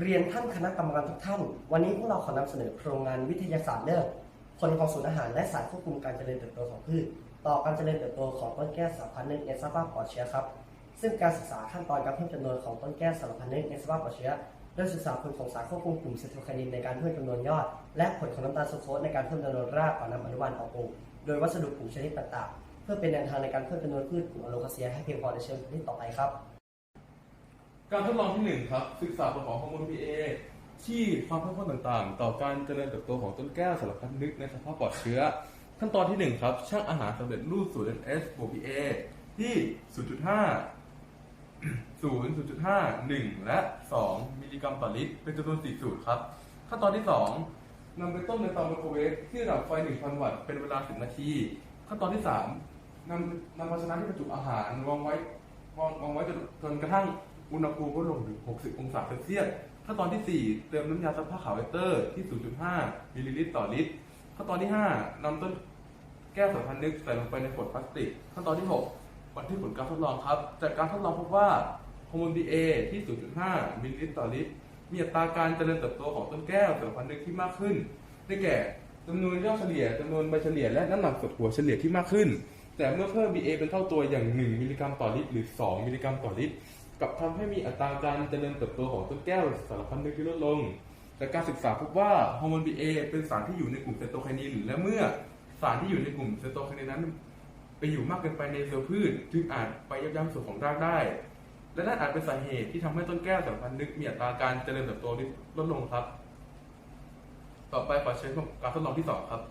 เรียนท่านคณะกรรมการทุกท่าน วันนี้พวกเราขอนำเสนอโครงงานวิทยาศาสตร์เรื่องผลของสูญอาหารและสารควบคุมการเจริญเติบโตของพืช ต่อการเจริญเติบโตของต้นแก้วสารพันธุ์ในสภาพปลอดเชื้อครับ ซึ่งการศึกษาขั้นตอนการเพิ่มจำนวนของต้นแก้วสารพันธุ์ในสภาพปลอดเชื้อโดยศึกษาผลของสารควบคุมกลุ่มเซโทไคนินในการเพิ่มจำนวนยอด และผลของน้ำตาลซูโคสในการเพิ่มจำนวนรากก่อนนำอนุบาลออกปลูกโดยวัสดุกลุ่มชนิดต่างๆ เพื่อเป็นแนวทางในการเพิ่มจำนวนพืชกลุ่มอะโลคาเซียให้เพียงพอในเชิงผลิตต่อไปครับ การทดลองที่หนึ่งครับ ศึกษาผลของฮอร์โมน PA ที่ความเข้มข้นต่างๆ ต่อการเจริญเติบโตของต้นแก้วสารพัดนึกในสภาพปลอดเชื้อ ขั้นตอนที่หนึ่งครับช่างอาหารสำเร็จรูปสูตร NS บวก PA ที่ 0.5 0 0.5 1 และ 2 มิลลิกรัมต่อลิตร เป็นจำนวน4สูตรครับ ขั้นตอนที่ 2นำไปต้มในเตาไมโครเวฟที่ระดับไฟ 1,000 วัตต์ เป็นเวลา 10 นาที ขั้นตอนที่ 3นำนำภาชนะที่บรรจุอาหารวางไว้วางวางไว้จนจนกระทั่ง อุณหภูมิลดลงถึง 60 องศาเซลเซียสขั้นตอนที่ 4 เติมน้ำยาซักผ้าขาวเวเตอร์ที่ 0.5 มิลลิลิตรต่อลิตรขั้นตอนที่ 5นำต้นแก้วสัมพันธ์นึกใส่ลงไปในขวดพลาสติก ขั้นตอนที่ 6 บันทึกผลการทดลองครับ จากการทดลองพบว่าฮอร์โมน BA ที่ 0.5 มิลลิลิตรต่อลิตร มีอัตราการเจริญเติบโตของต้นแก้วสัมพันธ์นึกที่มากขึ้น ได้แก่จำนวนยอดเฉลี่ยจำนวนใบเฉลี่ยและน้ำหนักสดหัวเฉลี่ยที่มากขึ้น แต่เมื่อเพิ่ม BA เป็นเท่าตัวอย่าง 1 มิลลิกรัมต่อลิตร หรือ 2 มิลลิกรัมต่อลิตร กับทำให้มีอัตราการเจริญเติบโตของต้นแก้วสารพันนึกที่ลดลง แต่การศึกษาพบว่าฮอร์โมน BA เป็นสารที่อยู่ในกลุ่มเซโตไคนินและเมื่อสารที่อยู่ในกลุ่มเซโตไคนินนั้น ไปอยู่มากเกินไปในเซลล์พืช จึงอาจไปยับยั้งส่วนของรากได้ และนั่นอาจเป็นสาเหตุที่ทำให้ต้นแก้วสารพันนึกมีอัตราการเจริญเติบโตที่ลดลงครับ ต่อไปขอเชิญการทดลองที่สองครับ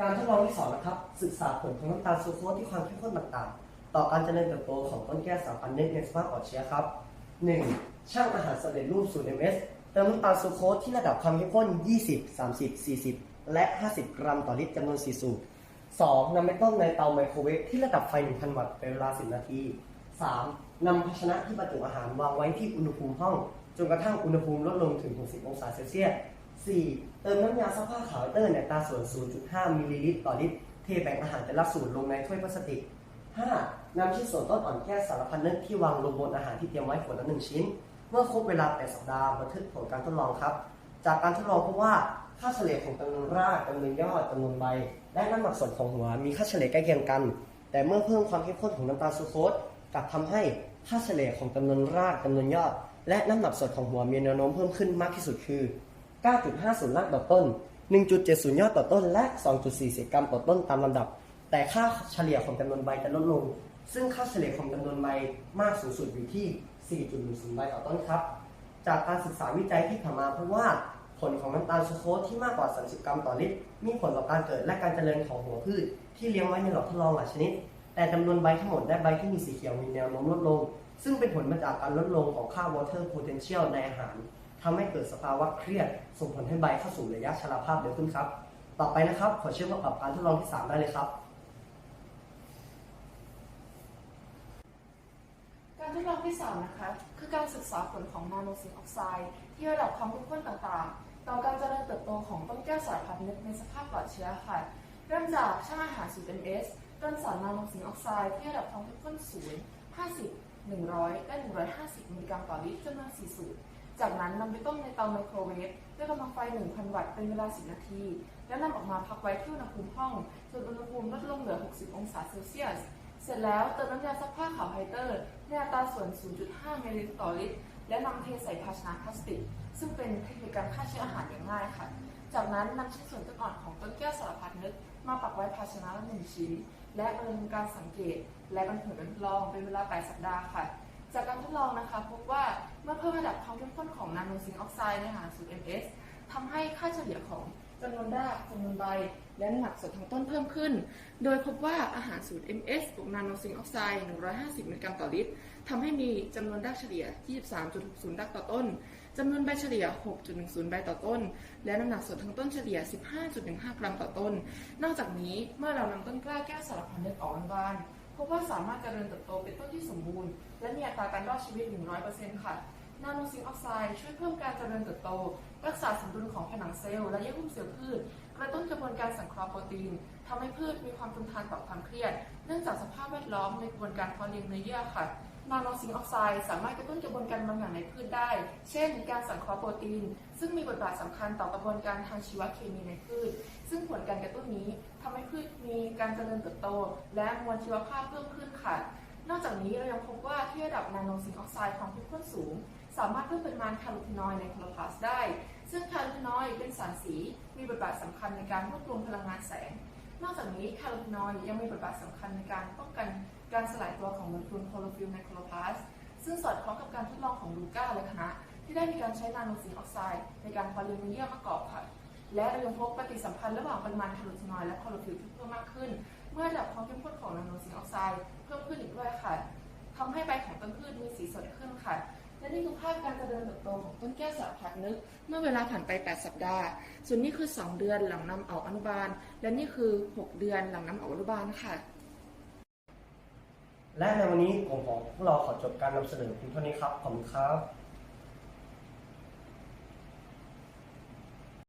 การทดลองที่สองนะครับศึกษาผลของน้ำตาลซูโคสที่ความเข้มข้นต่างๆ ต่อการเจริญเติบโตของต้นแก้วสารพันธุ์ในสภาพปลอดเชื้อครับ 1. ช่างอาหารสำเร็จรูปสูตร MS เติมน้ำตาลซูโคสที่ระดับความเข้มข้น 20 30 40 และ 50 กรัมต่อลิตรจำนวน 4 สูตร 2. นำไปต้มในเตาไมโครเวฟที่ระดับไฟ 1,000 วัตต์เป็นเวลา 10 นาที 3. นำภาชนะที่บรรจุอาหารวางไว้ที่อุณหภูมิห้อง จนกระทั่งอุณหภูมิลดลงถึง 60 องศาเซลเซียส 4. เติมน้ำยาซักผ้าขาวเตอร์ในตาส่วน 0.5 มิลลิลิตรต่อลิตร เทแบ่งอาหารแต่ละสูตรลงในถ้วยพลาสติก 5. นำชิ้นส่วนต้นอ่อนแก้สารพันนึกที่วางลงบนอาหารที่เตรียมไว้ขวดละหนึ่งชิ้น เมื่อครบเวลา 8 สัปดาห์บันทึกผลการทดลองครับ จากการทดลองพบว่าค่าเฉลี่ยของจำนวนรากจำนวนยอดจำนวนใบ และน้ำหนักส่วนของหัวมีค่าเฉลี่ยใกล้เคียงกัน แต่เมื่อเพิ่มความเข้มข้นของน้ำตาลซูโคสกลับทำให้ค่าเฉลี่ยของจำนวนรากจำนวนยอด และน้ำหนักส่วนของหัวมีแนวโน้มเพิ่มขึ้นมากที่สุดคือ 9.50 รากต่อต้น 1.70 ยอดต่อต้น และ 2.40 กรัมต่อต้นตามลำดับ แต่ค่าเฉลี่ยของจำนวนใบจะลดลง ซึ่งค่าเฉลี่ยของจำนวนใบมากสูงสุดอยู่ที่ 4.10 ใบต่อต้นครับ จากการศึกษาวิจัยที่ผ่านมาพบว่าผลของน้ำตาลซูโคสที่มากกว่า 30 กรัมต่อลิตร มีผลต่อการเกิดและการเจริญของหัวพืช ที่เลี้ยงไว้ในหลอดทดลองหลายชนิด แต่จำนวนใบทั้งหมดและใบที่มีสีเขียวมีแนวโน้มลดลง ซึ่งเป็นผลมาจากการลดลงของค่า water potential ในอาหารทำให้เกิดสภาวะเครียด ส่งผลให้ใบเข้าสู่ระยะชราภาพเร็วขึ้นครับ ต่อไปนะครับ ขอเชิญมาปรับการทดลองที่ 3 ได้เลยครับ การทดลองที่3นะคะคือการศึกษาผลของนาโนซิงออกไซด์ที่ระดับความเข้มข้นต่างๆ ต่อการเจริญเติบโตของต้นแก้วสารพัดนึกในสภาพปลอดเชื้อค่ะ เริ่มจากช่างอาหารสูตร MS ต้นสารนาโนซิงออกไซด์ที่ระดับความเข้มข้นสูง50 100 และ 150 มิลลิกรัมต่อลิตรจำนวน4สูตร จากนั้นนำไปต้มในเตาไมโครเวฟด้วยกำลังไฟ 1,000 วัตต์เป็นเวลา 10 นาที แล้วนำออกมาพักไว้ที่อุณหภูมิห้องจนอุณหภูมิลดลงเหลือ 60 องศาเซลเซียส ร็จแล้วเติมน้ำยาซักผ้าขาวไฮเตอร์ในอัตราส่วน 0.5 มิลลิลิตรต่อลิตร และนำเทใส่ภาชนะพลาสติก ซึ่งเป็นเทคนิคการฆ่าเชื้ออาหารอย่างง่ายค่ะ จากนั้นนำชิ้นส่วนต้นอ่อนของต้นแก้วสารพัดนึก มาปักไว้ภาชนะละหนึ่งชิ้น และดำเนินการสังเกต และบันทึกการทดลองเป็นเวลา 8 สัปดาห์ค่ะ จากการทดลองนะคะพบว่าเมื่อเพิ่มระดับความเข้มข้นของนาโนซิงออกไซด์ในอาหารสูตร MS ทำให้ค่าเฉลี่ยของ จำนวนรากจำนวนใบ และน้ำหนักส่วนทั้งต้นเพิ่มขึ้น โดยพบว่าอาหารสูตร MS บวกนาโนซิงออกไซด์ 150 มิลลิกรัมต่อลิตรทำให้มีจำนวนรากเฉลี่ย 23.60 รากต่อต้นจำนวนใบเฉลี่ย 6.10 ใบต่อต้น และน้ำหนักส่วนทั้งต้นเฉลี่ย 15.15 กรัมต่อต้น นอกจากนี้เมื่อเรานำต้นกล้าแก้วสารพันนึกออกบานพบว่าสามารถเจริญเติบโตเป็นต้นที่สมบูรณ์ และมีอัตราการรอดชีวิต 100%ค่ะ นาโนซิงออกไซด์ช่วยเพิ่มการเจริญเติบโต รักษาสมดุลของผนังเซลล์และเยื่อหุ้มเซลล์พืช กระตุ้นกระบวนการสังเคราะห์โปรตีนทำให้พืชมีความทนทานต่อความเครียด เนื่องจากสภาพแวดล้อมในกระบวนการเพาะเลี้ยงเนื้อเยื่อค่ะนาโนซิงออกไซด์สามารถกระตุ้นกระบวนการบางอย่างในพืชได้ เช่น การสังเคราะห์โปรตีน ซึ่งมีบทบาทสำคัญต่อกระบวนการทางชีวเคมีในพืช ซึ่งผลการกระตุ้นนี้ทำให้พืชมีการเจริญเติบโต และมวลชีวภาพเพิ่มขึ้นค่ะ นอกจากนี้เรายังพบว่าที่ระดับนาโนซิงออกไซด์ความเข้มข้นสูง สามารถเพิ่มปริมาณคาร์โบทินอยด์ในโคโลพลาสได้ ซึ่งคาร์โบทินอยด์เป็นสารสีมีบทบาทสำคัญในการรวบรวมพลังงานแสง นอกจากนี้คาร์โบทินอยด์ยังมีบทบาทสำคัญในการป้องกันการสลายตัวของโมเลกุลโคโลฟิลในโคโลพลาสซึ่งสอดคล้องกับการทดลองของลูก้าและคณะที่ได้มีการใช้นาโนซิงออกไซด์ในการพอลิเมเนียมประกอบค่ะ และเรายังพบปฏิสัมพันธ์ระหว่างปริมาณคาร์โบทินอยด์และโคโลฟิลที่เพิ่มมากขึ้น เมื่อระดับความเข้มข้นของนาโนซิงออกไซด์เพิ่มขึ้นอีกด้วยค่ะทำให้ใบของต้นพืชมีสีสดขึ้น นี่คือภาพการเจริญเติบโตของต้นแก้วสารพักนึก เมื่อเวลาผ่านไป 8 สัปดาห์ ส่วนนี้คือ 2 เดือนหลังนำออกอนุบาล และนี่คือ 6 เดือนหลังนำออกอนุบาลค่ะ และในวันนี้ผมของพวกเราขอจบการนำเสนอเพียงเท่านี้ครับ ขอบคุณครับ